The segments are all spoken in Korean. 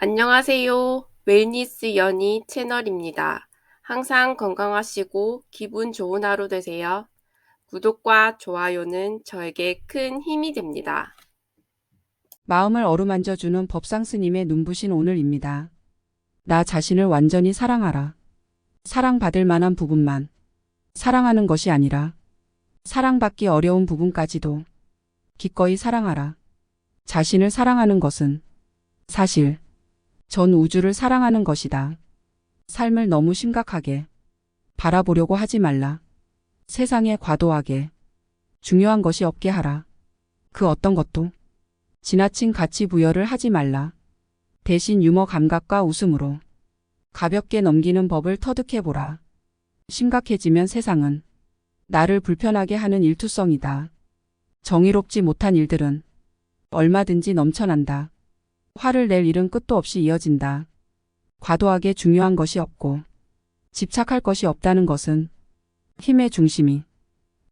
안녕하세요. 웰니스 연희 채널입니다. 항상 건강하시고 기분 좋은 하루 되세요. 구독과 좋아요는 저에게 큰 힘이 됩니다. 마음을 어루만져주는 법상 스님의 눈부신 오늘입니다. 나 자신을 완전히 사랑하라. 사랑받을 만한 부분만 사랑하는 것이 아니라 사랑받기 어려운 부분까지도 기꺼이 사랑하라. 자신을 사랑하는 것은 사실 전 우주를 사랑하는 것이다. 삶을 너무 심각하게 바라보려고 하지 말라. 세상에 과도하게 중요한 것이 없게 하라. 그 어떤 것도 지나친 가치 부여를 하지 말라. 대신 유머 감각과 웃음으로 가볍게 넘기는 법을 터득해보라. 심각해지면 세상은 나를 불편하게 하는 일투성이다. 정의롭지 못한 일들은 얼마든지 넘쳐난다. 화를 낼 일은 끝도 없이 이어진다. 과도하게 중요한 것이 없고 집착할 것이 없다는 것은 힘의 중심이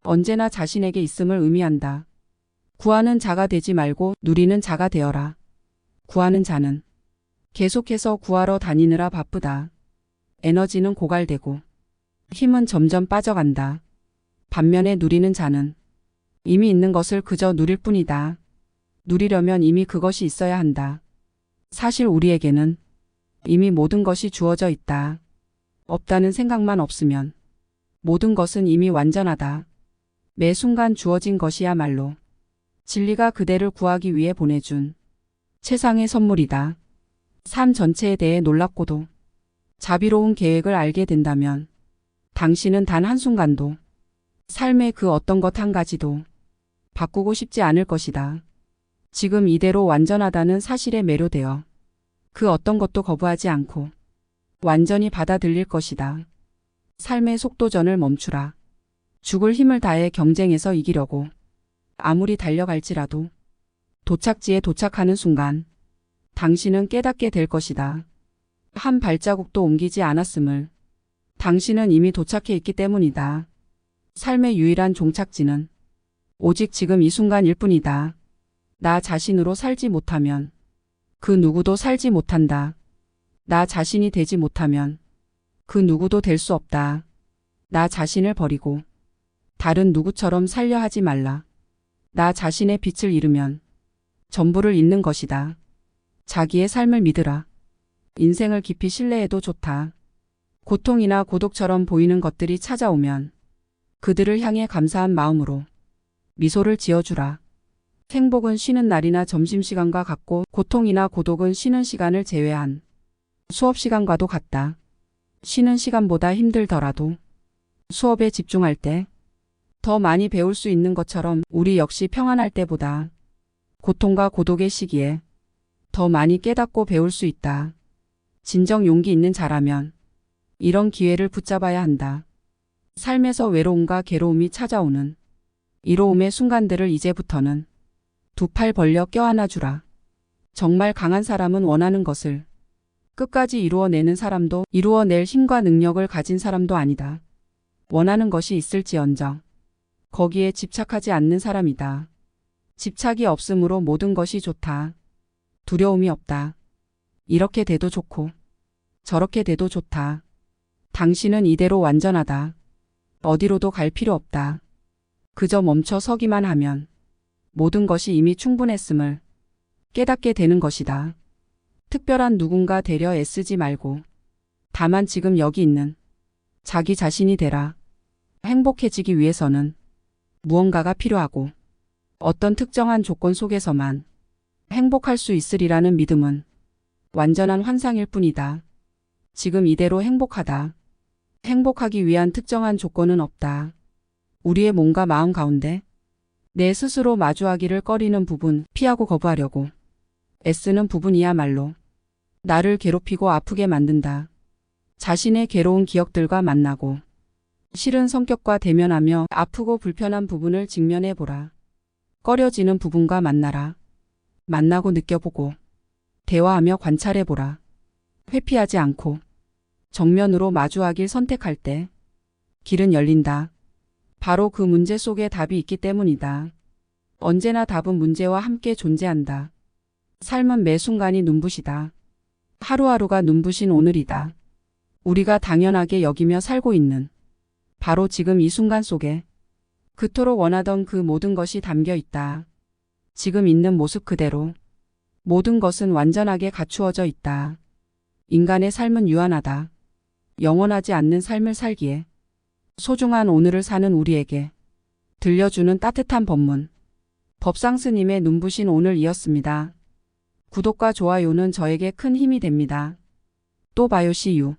언제나 자신에게 있음을 의미한다. 구하는 자가 되지 말고 누리는 자가 되어라. 구하는 자는 계속해서 구하러 다니느라 바쁘다. 에너지는 고갈되고 힘은 점점 빠져간다. 반면에 누리는 자는 이미 있는 것을 그저 누릴 뿐이다. 누리려면 이미 그것이 있어야 한다. 사실 우리에게는 이미 모든 것이 주어져 있다. 없다는 생각만 없으면 모든 것은 이미 완전하다. 매 순간 주어진 것이야말로 진리가 그대를 구하기 위해 보내준 최상의 선물이다. 삶 전체에 대해 놀랍고도 자비로운 계획을 알게 된다면 당신은 단 한순간도 삶의 그 어떤 것 한 가지도 바꾸고 싶지 않을 것이다. 지금 이대로 완전하다는 사실에 매료되어 그 어떤 것도 거부하지 않고 완전히 받아들일 것이다. 삶의 속도전을 멈추라. 죽을 힘을 다해 경쟁에서 이기려고 아무리 달려갈지라도 도착지에 도착하는 순간 당신은 깨닫게 될 것이다. 한 발자국도 옮기지 않았음을 당신은 이미 도착해 있기 때문이다. 삶의 유일한 종착지는 오직 지금 이 순간일 뿐이다. 나 자신으로 살지 못하면 그 누구도 살지 못한다. 나 자신이 되지 못하면 그 누구도 될 수 없다. 나 자신을 버리고 다른 누구처럼 살려 하지 말라. 나 자신의 빛을 잃으면 전부를 잃는 것이다. 자기의 삶을 믿으라. 인생을 깊이 신뢰해도 좋다. 고통이나 고독처럼 보이는 것들이 찾아오면 그들을 향해 감사한 마음으로 미소를 지어주라. 행복은 쉬는 날이나 점심시간과 같고 고통이나 고독은 쉬는 시간을 제외한 수업 시간과도 같다. 쉬는 시간보다 힘들더라도 수업에 집중할 때 더 많이 배울 수 있는 것처럼 우리 역시 평안할 때보다 고통과 고독의 시기에 더 많이 깨닫고 배울 수 있다. 진정 용기 있는 자라면 이런 기회를 붙잡아야 한다. 삶에서 외로움과 괴로움이 찾아오는 이로움의 순간들을 이제부터는 두 팔 벌려 껴안아 주라. 정말 강한 사람은 원하는 것을 끝까지 이루어내는 사람도 이루어낼 힘과 능력을 가진 사람도 아니다. 원하는 것이 있을지언정 거기에 집착하지 않는 사람이다. 집착이 없으므로 모든 것이 좋다. 두려움이 없다. 이렇게 돼도 좋고 저렇게 돼도 좋다. 당신은 이대로 완전하다. 어디로도 갈 필요 없다. 그저 멈춰 서기만 하면 모든 것이 이미 충분했음을 깨닫게 되는 것이다. 특별한 누군가 되려 애쓰지 말고 다만 지금 여기 있는 자기 자신이 되라. 행복해지기 위해서는 무언가가 필요하고 어떤 특정한 조건 속에서만 행복할 수 있으리라는 믿음은 완전한 환상일 뿐이다. 지금 이대로 행복하다. 행복하기 위한 특정한 조건은 없다. 우리의 몸과 마음 가운데 내 스스로 마주하기를 꺼리는 부분 피하고 거부하려고 애쓰는 부분이야말로 나를 괴롭히고 아프게 만든다. 자신의 괴로운 기억들과 만나고 싫은 성격과 대면하며 아프고 불편한 부분을 직면해 보라. 꺼려지는 부분과 만나라. 만나고 느껴보고 대화하며 관찰해 보라. 회피하지 않고 정면으로 마주하길 선택할 때 길은 열린다. 바로 그 문제 속에 답이 있기 때문이다. 언제나 답은 문제와 함께 존재한다. 삶은 매 순간이 눈부시다. 하루하루가 눈부신 오늘이다. 우리가 당연하게 여기며 살고 있는 바로 지금 이 순간 속에 그토록 원하던 그 모든 것이 담겨 있다. 지금 있는 모습 그대로 모든 것은 완전하게 갖추어져 있다. 인간의 삶은 유한하다. 영원하지 않는 삶을 살기에 소중한 오늘을 사는 우리에게 들려주는 따뜻한 법문. 법상 스님의 눈부신 오늘이었습니다. 구독과 좋아요는 저에게 큰 힘이 됩니다. 또 봐요, 시유.